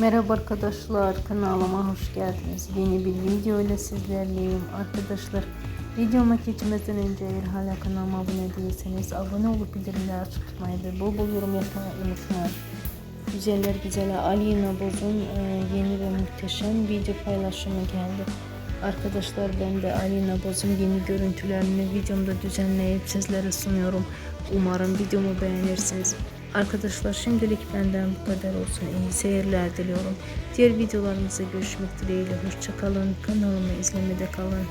Merhaba arkadaşlar kanalıma hoş geldiniz. Yeni bir video ile sizlerleyim arkadaşlar. Videoma geçmeden önce eğer hala kanalıma abone değilseniz abone olup bildirimleri açık ve bol bol yorum yapmayı unutmayın. Güzeller güzeli Alina Boz'un e, yeni ve muhteşem video paylaşımı geldi. Arkadaşlar ben de Alina Boz'un yeni görüntülerini videomda düzenleyip sizlere sunuyorum. Umarım videomu beğenirsiniz. Arkadaşlar şimdilik benden bu kadar olsun. İyi seyirler diliyorum. Diğer videolarımızda görüşmek dileğiyle. Hoşçakalın. Kanalımı izlemede kalın.